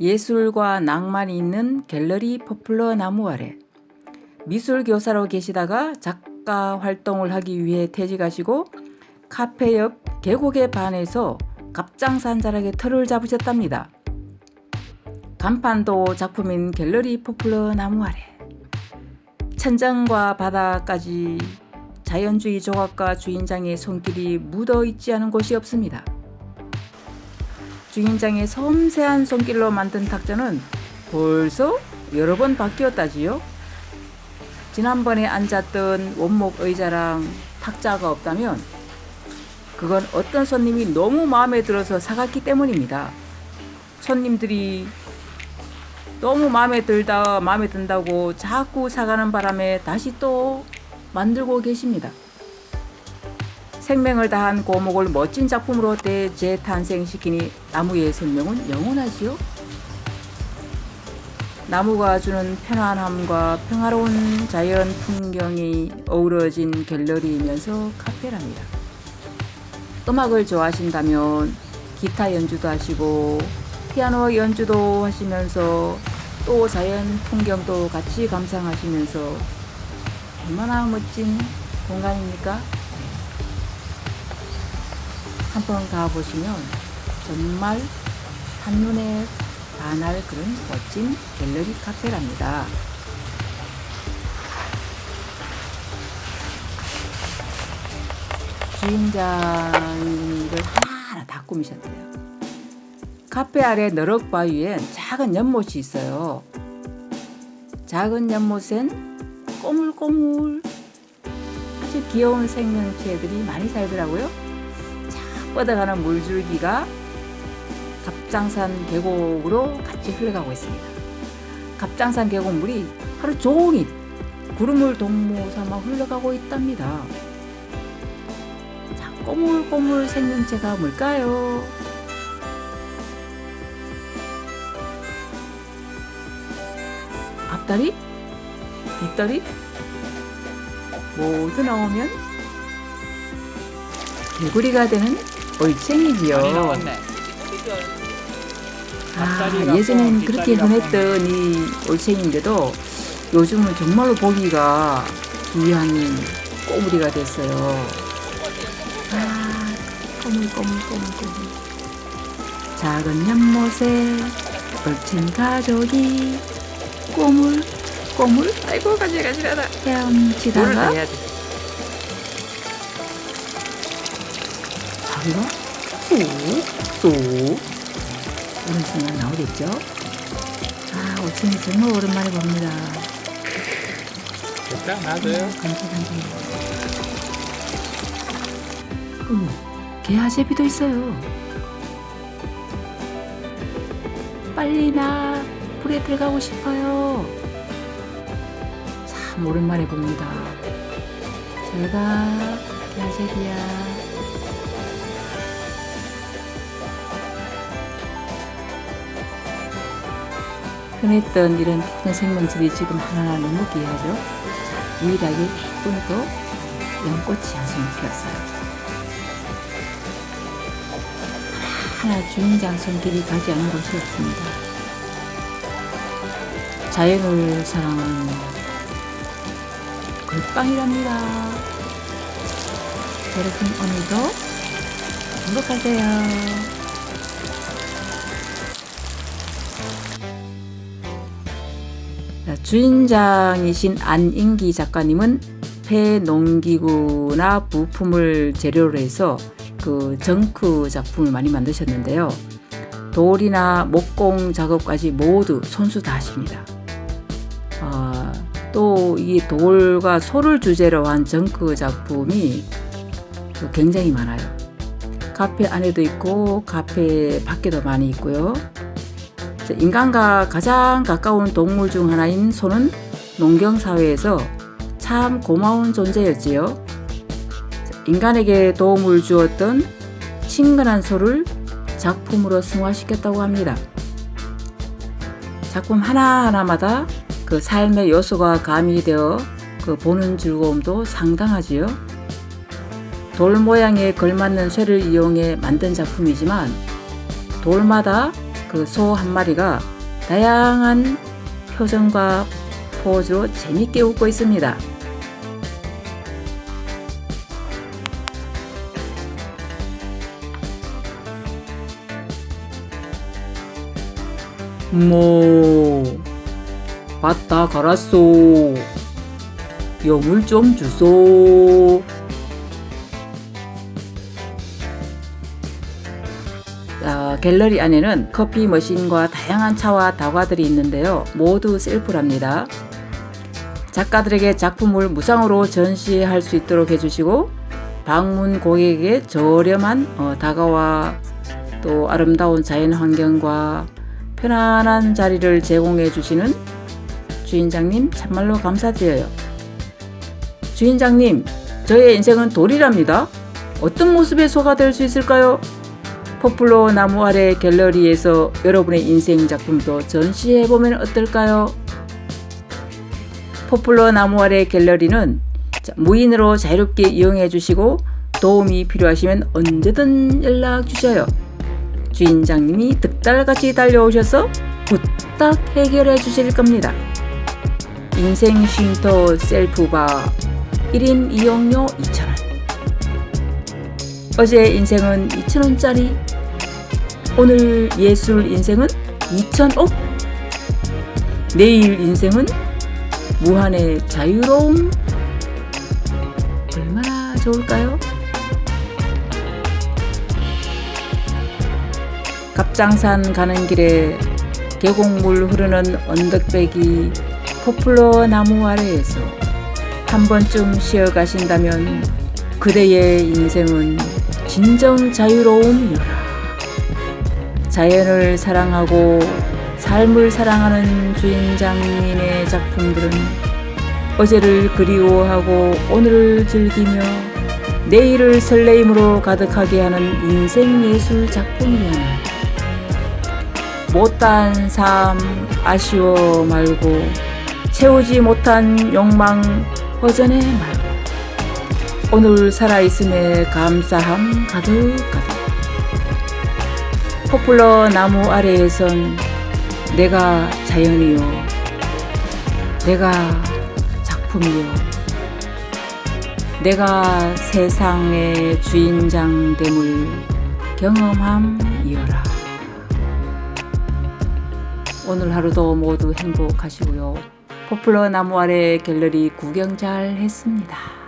예술과 낭만이 있는 갤러리 포플러 나무 아래 미술 교사로 계시다가 작가 활동을 하기 위해 퇴직하시고 카페 옆 계곡의 반에서 갑장산 자락에 터를 잡으셨답니다. 간판도 작품인 갤러리 포플러 나무 아래 천장과 바다까지 자연주의 조각가 주인장의 손길이 묻어 있지 않은 곳이 없습니다. 주인장의 섬세한 손길로 만든 탁자는 벌써 여러 번 바뀌었다지요. 지난번에 앉았던 원목 의자랑 탁자가 없다면 그건 어떤 손님이 너무 마음에 들어서 사갔기 때문입니다. 손님들이 너무 마음에 들다 마음에 든다고 자꾸 사가는 바람에 다시 또 만들고 계십니다. 생명을 다한 고목을 멋진 작품으로 재탄생시키니 나무의 생명은 영원하지요. 나무가 주는 편안함과 평화로운 자연 풍경이 어우러진 갤러리이면서 카페랍니다. 음악을 좋아하신다면 기타 연주도 하시고 피아노 연주도 하시면서 또 자연 풍경도 같이 감상하시면서 얼마나 멋진 공간입니까? 한번 가보시면 정말 한눈에 반할 그런 멋진 갤러리 카페랍니다. 주인장을 하나하나 다 꾸미셨대요. 카페 아래 너럭 바위엔 작은 연못이 있어요. 작은 연못엔 꼬물꼬물 아주 귀여운 생명체들이 많이 살더라고요. 착 뻗어가는 물줄기가 갑장산 계곡으로 같이 흘러가고 있습니다. 갑장산 계곡물이 하루 종일 구름을 동무 삼아 흘러가고 있답니다. 자, 꼬물꼬물 생명체가 뭘까요? 앞다리? 뒷다리? 모두 나오면 개구리가 되는 올챙이지요. 아, 예전엔 또 그렇게 흔했던 이 올챙인데도 요즘은 정말로 보기가 귀한 꼬물이가 됐어요. 아, 꼬물, 꼬물, 꼬물, 꼬물. 작은 연못에 올챙이 가족이 꼬물, 꼬물 아이고 가지가지하다. 헤엄치다가 쏙 이런 순간 나오겠죠? 아, 올챙이 정말 오랜만에 봅니다. 일단 놔둬요. 간질간질. 어머, 개아제비도 있어요. 빨리 나 불에 들어가고 싶어요. 참 오랜만에 봅니다. 잘가 개아제비야. 흔했던 이런 푸른 생명들이 지금 하나하나 너무 귀하죠. 자, 유일하게 오늘도 연꽃이 한송이 피었어요. 하나 주인장 손길이 가지 않은 곳이 없습니다. 자연을 사랑하는 글빵이랍니다. 여러분 오늘도 행복하세요. 주인장이신 안인기 작가님은 폐 농기구나 부품을 재료로 해서 그 정크 작품을 많이 만드셨는데요. 돌이나 목공 작업까지 모두 손수 다 하십니다. 어, 또이 돌과 소를 주제로 한 정크 작품이 그 굉장히 많아요. 카페 안에도 있고 카페 밖에도 많이 있고요. 자, 인간과 가장 가까운 동물 중 하나인 소는 농경 사회에서 참 고마운 존재였지요. 자, 인간에게 도움을 주었던 친근한 소를 작품으로 승화시켰다고 합니다. 작품 하나하나마다 그 삶의 요소가 가미되어 그 보는 즐거움도 상당하지요. 돌 모양에 걸맞는 쇠를 이용해 만든 작품이지만 돌마다 그 소 한 마리가 다양한 표정과 포즈로 재밌게 웃고 있습니다. 뭐 왔다 가라쏘 용을 좀 주소 아, 갤러리 안에는 커피 머신과 다양한 차와 다과들이 있는데요. 모두 셀프랍니다. 작가들에게 작품을 무상으로 전시할 수 있도록 해주시고 방문 고객에게 저렴한 어, 다가와 또 아름다운 자연 환경과 편안한 자리를 제공해 주시는 주인장님 참말로 감사드려요. 주인장님, 저의 인생은 돌이랍니다. 어떤 모습의 소가 될 수 있을까요? 포플러 나무 아래 갤러리에서 여러분의 인생 작품도 전시해 보면 어떨까요? 포플러 나무 아래 갤러리는 무인으로 자유롭게 이용해 주시고 도움이 필요하시면 언제든 연락 주셔요. 주인장님이 득달같이 달려오셔서 부탁 해결해 주실 겁니다. 인생 쉼터 셀프바 1인 이용료 2,000원. 어제 인생은 2,000원짜리. 오늘 예술 인생은 2,000억. 내일 인생은 무한의 자유로움. 얼마나 좋을까요? 갑장산 가는 길에 계곡물 흐르는 언덕배기 포플러 나무 아래에서 한 번쯤 쉬어 가신다면 그대의 인생은 진정 자유로움이라. 자연을 사랑하고 삶을 사랑하는 주인장님의 작품들은 어제를 그리워하고 오늘을 즐기며 내일을 설레임으로 가득하게 하는 인생 예술 작품이야. 못한 삶 아쉬워 말고 채우지 못한 욕망 허전해 말고 오늘 살아있음에 감사함 가득 가득 포플러 나무 아래에선 내가 자연이요 내가 작품이요 내가 세상의 주인장됨을 경험함이어라 오늘 하루도 모두 행복하시고요. 포플러 나무 아래 갤러리 구경 잘 했습니다.